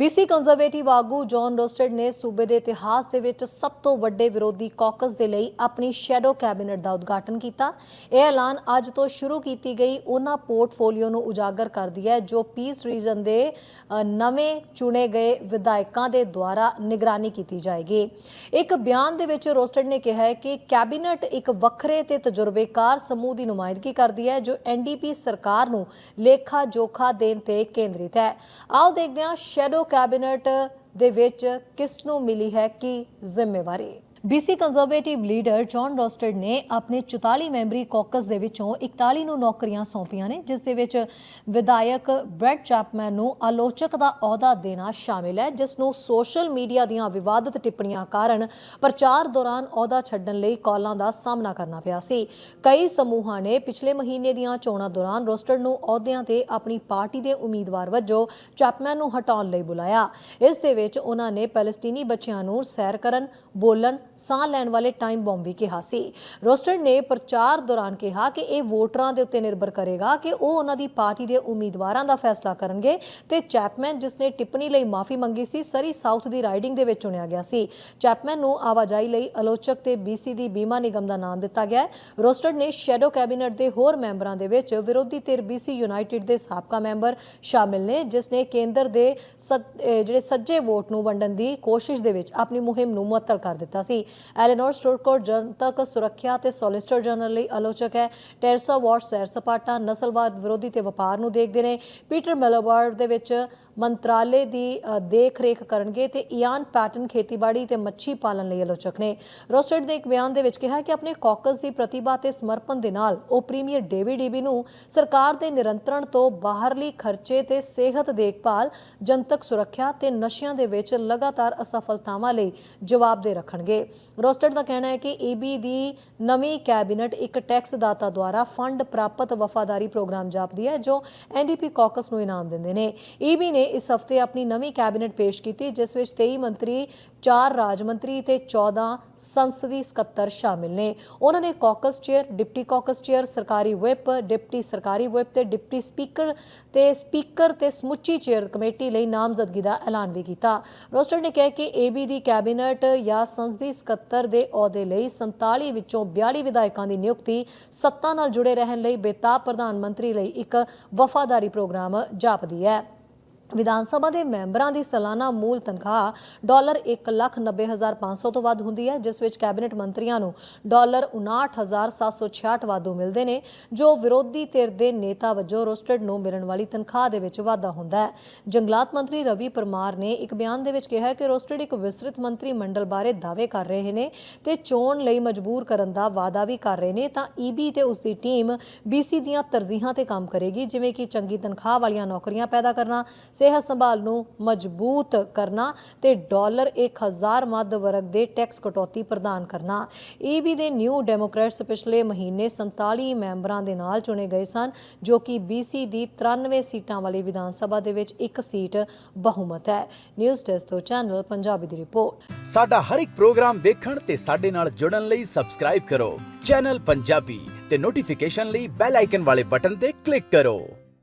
BC conservative ਆਗੂ John Rustad ਨੇ ਸੂਬੇ ਦੇ ਇਤਿਹਾਸ ਦੇ ਵਿੱਚ ਸਭ ਤੋਂ ਵੱਡੇ ਵਿਰੋਧੀ ਕਾਕਸ ਦੇ ਲਈ ਆਪਣੀ ਸ਼ੈਡੋ ਕੈਬਨਿਟ ਦਾ ਉਦਘਾਟਨ ਕੀਤਾ। ਇਹ ਐਲਾਨ ਅੱਜ ਤੋਂ ਸ਼ੁਰੂ ਕੀਤੀ ਗਈ। ਉਹਨਾਂ ਪੋਰਟਫੋਲੀਓ ਨੂੰ ਉਜਾਗਰ ਕਰਦੀ ਹੈ, ਜੋ ਪੀਸ ਰੀਜਨ ਦੇ ਨਵੇਂ ਚੁਣੇ ਗਏ ਵਿਧਾਇਕਾਂ ਦੇ ਦੁਆਰਾ ਨਿਗਰਾਨੀ ਕੀਤੀ ਜਾਏਗੀ। ਇੱਕ ਬਿਆਨ ਦੇ ਵਿੱਚ ਰੋਸਟਡ ਨੇ ਕਿਹਾ ਹੈ ਕਿ ਕੈਬਨਿਟ ਇੱਕ ਵੱਖਰੇ ਤੇ ਤਜਰਬੇਕਾਰ ਸਮੂਹ ਦੀ ਨੁਮਾਇੰਦਗੀ ਕਰਦੀ ਹੈ, ਜੋ ਐਨਡੀਪੀ ਸਰਕਾਰ ਨੂੰ ਲੇਖਾ ਜੋਖਾ ਦੇਣ ਤੇ ਕੇਂਦਰਿਤ ਹੈ। ਆਓ ਦੇਖਦੇ ਹਾਂ ਸ਼ੈਡੋ ਕੈਬਨਿਟ ਦੇ ਵਿੱਚ ਕਿਸ ਨੂੰ ਮਿਲੀ ਹੈ ਕੀ ਜ਼ਿੰਮੇਵਾਰੀ? BC conservative leader John Rustad ਨੇ ਆਪਣੇ 44 ਮੈਂਬਰੀ ਕਾਕਸ ਦੇ ਵਿੱਚੋਂ 41 ਨੂੰ ਨੌਕਰੀਆਂ ਸੌਂਪੀਆਂ ਨੇ, ਜਿਸ ਦੇ ਵਿੱਚ ਵਿਧਾਇਕ ਬ੍ਰੈਡ ਚੈਪਮੈਨ ਨੂੰ ਆਲੋਚਕ ਦਾ ਅਹੁਦਾ ਦੇਣਾ ਸ਼ਾਮਿਲ ਹੈ, ਜਿਸ ਨੂੰ ਸੋਸ਼ਲ ਮੀਡੀਆ ਦੀਆਂ ਵਿਵਾਦਤ ਟਿੱਪਣੀਆਂ ਕਾਰਨ ਪ੍ਰਚਾਰ ਦੌਰਾਨ ਅਹੁਦਾ ਛੱਡਣ ਲਈ ਕਾਲਾਂ ਦਾ ਸਾਹਮਣਾ ਕਰਨਾ ਪਿਆ ਸੀ। ਕਈ ਸਮੂਹਾਂ ਨੇ ਪਿਛਲੇ ਮਹੀਨੇ ਦੀਆਂ ਚੋਣਾਂ ਦੌਰਾਨ ਰੋਸਟਡ ਨੂੰ ਅਹੁਦਿਆਂ ਤੇ ਆਪਣੀ ਪਾਰਟੀ ਦੇ ਉਮੀਦਵਾਰ ਵਜੋਂ ਚੈਪਮੈਨ ਨੂੰ ਹਟਾਉਣ ਲਈ ਬੁਲਾਇਆ। ਇਸ ਦੇ ਵਿੱਚ ਉਹਨਾਂ ਨੇ ਪੈਲਸਟੀਨੀ ਬੱਚਿਆਂ ਨੂੰ ਸੈਰ ਕਰਨ, ਬੋਲਣ ਸਾਹ ਲੈਣ ਵਾਲੇ ਟਾਈਮ ਬੰਬ ਵੀ ਕਿਹਾ ਸੀ। ਰੋਸਟਡ ਨੇ ਪ੍ਰਚਾਰ ਦੌਰਾਨ ਕਿਹਾ ਕਿ ਇਹ ਵੋਟਰਾਂ ਦੇ ਉੱਤੇ ਨਿਰਭਰ ਕਰੇਗਾ ਕਿ ਉਹ ਉਹਨਾਂ ਦੀ ਪਾਰਟੀ ਦੇ ਉਮੀਦਵਾਰਾਂ ਦਾ ਫੈਸਲਾ ਕਰਨਗੇ ਤੇ ਚੈਪਮੈਨ ਜਿਸ ਨੇ ਟਿੱਪਣੀ ਲਈ ਮਾਫੀ ਮੰਗੀ ਸੀ, ਸਰੀ ਸਾਊਥ ਦੀ ਰਾਈਡਿੰਗ ਦੇ ਵਿੱਚ ਚੁਣਿਆ ਗਿਆ ਸੀ। ਚੈਪਮੈਨ ਨੂੰ ਆਵਾਜਾਈ ਲਈ ਆਲੋਚਕ ਤੇ ਬੀਸੀ ਦੀ ਬੀਮਾ ਨਿਗਮ ਦਾ ਨਾਮ ਦਿੱਤਾ ਗਿਆ ਹੈ। ਰੋਸਟਡ ਨੇ ਸ਼ੈਡੋ ਕੈਬਨਿਟ ਦੇ ਹੋਰ ਮੈਂਬਰਾਂ ਦੇ ਵਿੱਚ ਵਿਰੋਧੀ ਧਿਰ ਬੀਸੀ ਯੂਨਾਈਟਿਡ ਦੇ ਸਾਬਕਾ ਮੈਂਬਰ ਸ਼ਾਮਿਲ ਨੇ ਜਿਸ ਨੇ ਕੇਂਦਰ ਦੇ ਸੱਜ- ਜਿਹੜੇ ਸੱਜੇ ਵੋਟ ਨੂੰ ਵੰਡਣ ਦੀ ਕੋਸ਼ਿਸ਼ ਦੇ ਵਿੱਚ ਆਪਣੀ ਮੁਹਿੰਮ ਨੂੰ ਮੁਅੱਤਲ ਕਰ ਦਿੱਤਾ ਸੀ। ਐਲੀਨੋਰ ਸਟੋਰਕੋਟ ਜਨਤਕ ਸੁਰੱਖਿਆ ਤੇ ਸੋਲਿਸਟਰ ਜਨਰਲ ਲਈ ਆਲੋਚਕ ਹੈ। ਟੈਰਸਾ ਵਾਟ ਸੈਰ ਸਪਾਟਾ ਨਸਲਵਾਦ ਵਿਰੋਧੀ ਤੇ ਵਪਾਰ ਨੂੰ ਦੇਖਦੇ ਨੇ। ਪੀਟਰ ਮੈਲੋਬਾਰਡ ਦੇ ਵਿੱਚ ਮੰਤਰਾਲੇ ਦੀ ਅ, ਦੇਖ ਰੇਖ ਕਰਨਗੇ ਤੇ ਇਆਨ ਪੈਟਨ ਖੇਤੀਬਾੜੀ ਤੇ ਮੱਛੀ ਪਾਲਣ ਲਈ ਆਲੋਚਕ ਨੇ। ਰੋਸਟਡ ਨੇ ਇੱਕ ਬਿਆਨ ਦੇ ਵਿੱਚ ਕਿਹਾ ਕਿ ਆਪਣੇ ਕਾਕਸ ਦੀ ਪ੍ਰਤਿਭਾ ਤੇ ਸਮਰਪਣ ਦੇ ਨਾਲ ਉਹ ਪ੍ਰੀਮੀਅਰ ਡੇਵਿਡ ਈਬੀ ਨੂੰ ਸਰਕਾਰ ਦੇ ਨਿਰੰਤਰਣ ਤੋਂ ਬਾਹਰਲੀ ਖਰਚੇ ਤੇ ਸਿਹਤ ਦੇਖਭਾਲ ਜਨਤਕ ਸੁਰੱਖਿਆ ਤੇ ਨਸ਼ਿਆਂ ਦੇ ਵਿੱਚ ਲਗਾਤਾਰ ਅਸਫਲਤਾਵਾਂ ਲਈ ਜਵਾਬਦੇਹ ਰੱਖਣਗੇ। ਰੋਸਟਡ ਦਾ ਕਹਿਣਾ ਹੈ ਕਿ ਈਬੀ ਦੀ ਨਵੀਂ ਕੈਬਨਿਟ ਇੱਕ ਟੈਕਸ ਦਾਤਾ ਦੁਆਰਾ ਫੰਡ ਪ੍ਰਾਪਤ ਵਫਾਦਾਰੀ ਪ੍ਰੋਗਰਾਮ ਜਾਪਦੀ ਹੈ, ਜੋ ਐਨਡੀਪੀ ਕਾਕਸ ਨੂੰ ਇਨਾਮ ਦਿੰਦੇ ਨੇ। ਈਬੀ ਨੇ ਇਸ ਹਫ਼ਤੇ ਆਪਣੀ ਨਵੀਂ ਕੈਬਨਿਟ ਪੇਸ਼ ਕੀਤੀ, ਜਿਸ ਵਿੱਚ 23 ਮੰਤਰੀ 4 ਰਾਜ ਮੰਤਰੀ ਤੇ 14 ਸੰਸਦੀ ਸਕੱਤਰ ਸ਼ਾਮਿਲ ਨੇ। ਉਹਨਾਂ ਨੇ caucus chair, deputy caucus chair, ਸਰਕਾਰੀ whip, ਡਿਪਟੀ ਸਰਕਾਰੀ whip ਤੇ ਡਿਪਟੀ ਸਪੀਕਰ ਤੇ ਸਪੀਕਰ ਤੇ ਸਮੁੱਚੀ ਚੇਅਰ ਕਮੇਟੀ ਲਈ ਨਾਮਜ਼ਦਗੀ ਦਾ ਐਲਾਨ ਵੀ ਕੀਤਾ। ਰੋਸਟਰ ਨੇ ਕਿਹਾ ਕਿ ਏਬੀ ਦੀ ਕੈਬਨਿਟ ਜਾਂ ਸੰਸਦੀ ਸਕੱਤਰ ਦੇ ਅਹੁਦੇ ਲਈ 47 ਵਿੱਚੋਂ 42 ਵਿਧਾਇਕਾਂ ਦੀ ਨਿਯੁਕਤੀ, ਸੱਤਾ ਨਾਲ ਜੁੜੇ ਰਹਿਣ ਲਈ ਬੇਤਾਬ ਪ੍ਰਧਾਨ ਮੰਤਰੀ ਲਈ ਇੱਕ ਵਫਾਦਾਰੀ ਪ੍ਰੋਗਰਾਮ ਜਾਪਦੀ ਹੈ। ਵਿਧਾਨ ਸਭਾ ਦੇ ਮੈਂਬਰਾਂ ਦੀ ਸਾਲਾਨਾ ਮੂਲ ਤਨਖਾਹ ਡਾਲਰ 190500 ਤੋਂ ਵੱਧ ਹੁੰਦੀ ਹੈ, ਜਿਸ ਵਿੱਚ ਕੈਬਨਿਟ ਮੰਤਰੀਆਂ ਨੂੰ ਡਾਲਰ 59766 ਵਾਧੂ ਮਿਲਦੇ ਨੇ, ਜੋ ਵਿਰੋਧੀ ਧਿਰ ਦੇ ਨੇਤਾ ਵਜੋਂ ਰੋਸਟਡ ਨੂੰ ਮਿਲਣ ਵਾਲੀ ਤਨਖਾਹ ਦੇ ਵਿੱਚ ਵਾਧਾ ਹੁੰਦਾ ਹੈ। ਜੰਗਲਾਤ ਮੰਤਰੀ ਰਵੀ ਪਰਮਾਰ ਨੇ ਇੱਕ ਬਿਆਨ ਦੇ ਵਿੱਚ ਕਿਹਾ ਕਿ ਰੋਸਟਡ ਇੱਕ ਵਿਸਤ੍ਰਿਤ ਮੰਤਰੀ ਮੰਡਲ ਬਾਰੇ ਦਾਅਵੇ ਕਰ ਰਹੇ ਨੇ ਤੇ ਚੋਣ ਲਈ ਮਜਬੂਰ ਕਰਨ ਦਾ ਵਾਅਦਾ ਵੀ ਕਰ ਰਹੇ ਨੇ, ਤਾਂ ਈਬੀ ਤੇ ਉਸ ਦੀ ਟੀਮ ਬੀਸੀ ਦੀਆਂ ਤਰਜੀਹਾਂ ਤੇ ਕੰਮ ਕਰੇਗੀ, ਜਿਵੇਂ ਕਿ ਚੰਗੀ ਤਨਖਾਹ ਵਾਲੀਆਂ ਨੌਕਰੀਆਂ ਪੈਦਾ ਕਰਨਾ ਸਿਹਤ ਸੰਭਾਲ ਨੂੰ ਮਜ਼ਬੂਤ ਕਰਨਾ ਤੇ ਡਾਲਰ 1000 ਮੱਧ ਵਰਗ ਦੇ ਟੈਕਸ ਕਟੌਤੀ ਪ੍ਰਦਾਨ ਕਰਨਾ। ਈਬੀ ਦੇ ਨਿਊ ਡੈਮੋਕ੍ਰੇਟਸ ਪਿਛਲੇ ਮਹੀਨੇ 47 ਮੈਂਬਰਾਂ ਦੇ ਨਾਲ ਚੁਣੇ ਗਏ ਸਨ, ਜੋ ਕਿ ਬੀਸੀ ਦੀ 93 ਸੀਟਾਂ ਵਾਲੀ ਵਿਧਾਨ ਸਭਾ ਦੇ ਵਿੱਚ ਇੱਕ ਸੀਟ ਬਹੁਮਤ ਹੈ। ਨਿਊਜ਼ ਡੈਸਕ ਤੋਂ ਚੈਨਲ ਪੰਜਾਬੀ ਦੀ ਰਿਪੋਰਟ। ਸਾਡਾ ਹਰ ਇੱਕ ਪ੍ਰੋਗਰਾਮ ਦੇਖਣ ਤੇ ਸਾਡੇ ਨਾਲ ਜੁੜਨ ਲਈ ਸਬਸਕ੍ਰਾਈਬ ਕਰੋ। ਚੈਨਲ ਪੰਜਾਬੀ ਤੇ ਨੋਟੀਫਿਕੇਸ਼ਨ ਲਈ ਬੈਲ ਆਈਕਨ ਵਾਲੇ ਬਟਨ ਤੇ ਕਲਿੱਕ ਕਰੋ।